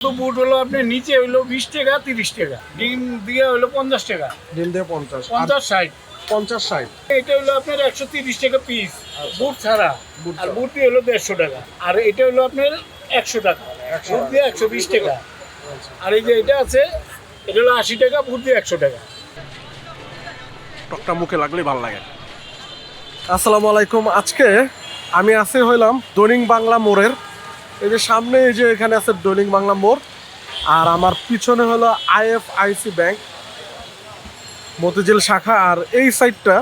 তো বুট হলো আপনার নিচে হইল বিশ টাকা তিরিশ টাকা। ডিম দিয়ে হলো পঞ্চাশ টাকা। ডিম দিয়ে পঞ্চাশ। পঞ্চাশ ষাট। পঞ্চাশ ষাট। এটা হলো আপনার একশো তিরিশ টাকা পিস বুট ছাড়া। আর বুট দিয়ে হলো দেড়শো টাকা। আর এটা হলো আপনার একশো টাকা। 100 বুট দিয়ে একশো বিশ টাকা। আর এই যে এটা আছে এটা হলো আশি টাকা বুট দিয়ে একশো টাকা। টকটা মুখে লাগলেই ভালো লাগে। আসসালামু আলাইকুম। আজকে আমি আছি হইলাম দৈনিক বাংলা মোড়ের এই যে সামনে এই যে এখানে আছে দৈনিক বাংলা মোড়, আর আমার পিছনে হলো আইএফআইসি ব্যাংক, মতিঝিল শাখা, আর এই সাইডটা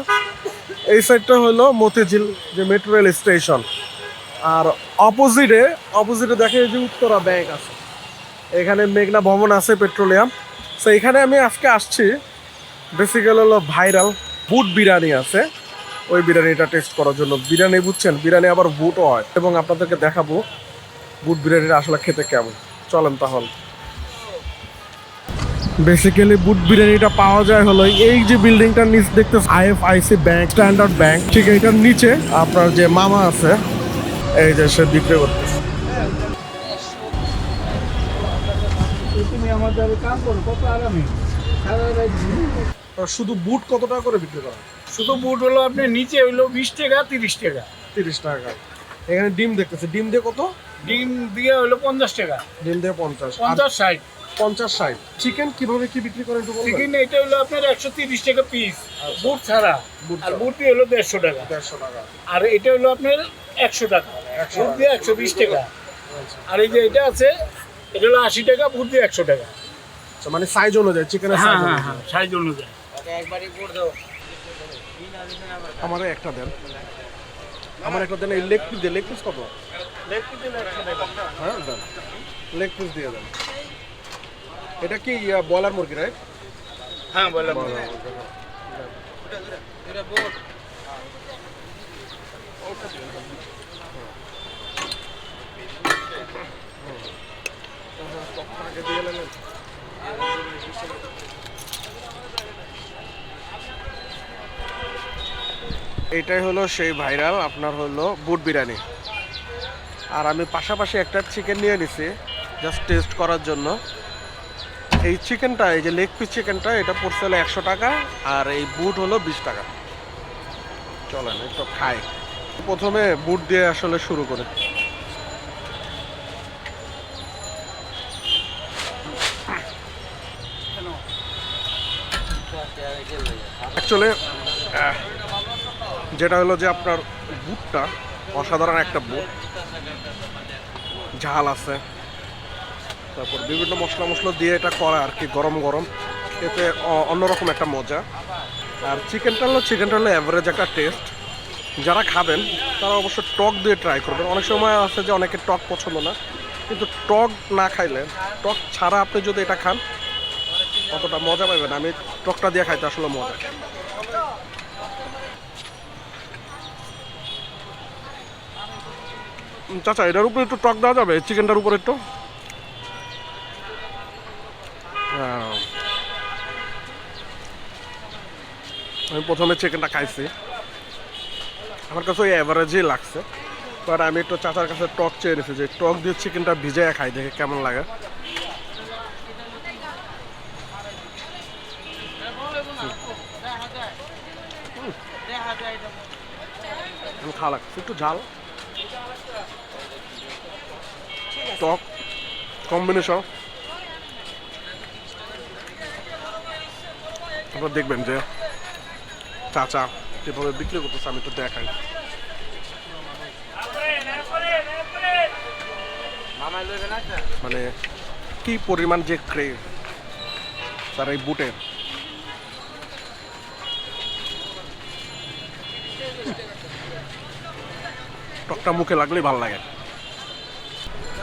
এই সাইডটা হলো মতিঝিল যে মেট্রো রেল স্টেশন আর অপোজিটে অপোজিটে দেখে যে উত্তরা ব্যাংক আছে। এখানে মেঘনা ভবন আছে পেট্রোলিয়াম তো এখানে আমি আজকে আসছি বেসিক্যালি হলো ভাইরাল বুট বিরিয়ানি আছে। ওই বিরিয়ানিটা টেস্ট করার জন্য। বিরিয়ানি বুঝছেন? বিরিয়ানি আবার বুটও হয়। এবং আপনাদেরকে দেখাবো বুট বিরিয়ানিটা আসলে খেতে কেমন? চলেন তাহলে। বেসিক্যালি বুট বিরিয়ানিটা পাওয়া যায় হলো এই যে বিল্ডিংটার নিচ দেখতে আইএফআইসি ব্যাংক স্ট্যান্ডার্ড ব্যাংক ঠিক এইটার নিচে আপনার যে মামা আছে এই যে সে বিক্রি করতেছে। শুধু বুট কত টাকা করে বিক্রি করা শুধু বুট হলো আপনি নিচে হইল বিশ টাকা তিরিশ টাকা। তিরিশ টাকা। এখানে ডিম দেখতেছে। ডিম দিয়ে কত? ডিম দিয়ে হলো পঞ্চাশ টাকা। ডিম দিয়ে পঞ্চাশ। পঞ্চাশ ষাট। পঞ্চাশ ষাট। চিকেন কীভাবে কি বিক্রি করেন একটু চিকেন এটা হলো আপনার একশো তিরিশ টাকা পিস বুট ছাড়া। বুট আর ছাড়া। বুট দিয়ে হলো দেড়শো টাকা। দেড়শো টাকা। আর এটা হলো আপনার একশো টাকা। 100 বুট দিয়ে একশো বিশ টাকা। আর এই যে এটা আছে এটা হলো আশি টাকা বুট দিয়ে একশো টাকা। আচ্ছা, মানে সাইজ অনুযায়ী চিকেনের হ্যাঁ সাইজ হ্যাঁ অনুযায়ী। হ্যাঁ সাইজ অনুযায়ী। আমার একটা দেন। আমার একটা দেন এই লেগ পিস দিয়ে লেগ পিস কত? লেগ পিস দিলে হ্যাঁ দেন। লেগ পিস দিয়ে দেন। এটা কি বয়লার মুরগি রাইট হ্যাঁ বয়লার মুরগি। এটা বোট ওটা বললাম এটাই হলো সেই ভাইরাল, আপনার হলো বুট বিরিয়ানি। আর আমি পাশাপাশি একটা চিকেন নিয়ে নিছি জাস্ট টেস্ট করার জন্য। এই চিকেনটা এই যে লেগ পিস চিকেনটা এটা পড়ছে হলো একশো টাকা, আর এই বুট হলো বিশ টাকা। চলেন, একটু খাই। প্রথমে বুট দিয়ে আসলে শুরু করি। অ্যাকচুয়ালি যেটা হলো যে আপনার বুটটা অসাধারণ একটা বুট। ঝাল আছে। তারপর বিভিন্ন মশলা মশলা দিয়ে এটা করা আর কি গরম গরম। এতে অন্যরকম একটা মজা। আর চিকেনটা হলো চিকেনটা হলো অ্যাভারেজ একটা টেস্ট যারা খাবেন, তারা অবশ্য টক দিয়ে ট্রাই করবেন। অনেক সময় আছে যে অনেকে টক পছন্দ না, কিন্তু টক না খাইলে, টক ছাড়া আপনি যদি এটা খান, অতটা মজা পাবেন আমি টকটা দিয়ে খাইতে আসলে মজা। চাচা, এটার উপরে একটু টক দেওয়া যাবে? চিকেনটার উপরে একটু। আমি প্রথমে চিকেনটা খাইছি। আমার কাছে ওই অ্যাভারেজই লাগছে। বাট আমি একটু চাচার কাছে টক চেয়ে নিয়েছি যে টক দিয়ে চিকেনটা ভিজাইয়া খাই, দেখে কেমন লাগে। খাওয়া লাগছে। একটু ঝাল। টক কম্বিনেশন। আপনারা দেখবেন যে চাচা যেভাবে বিক্রি করতেছে, আমি একটু দেখাই। মানে কি পরিমাণ যে ক্রেভ তার এই বুটের। টকটা মুখে লাগলেই ভালো লাগে।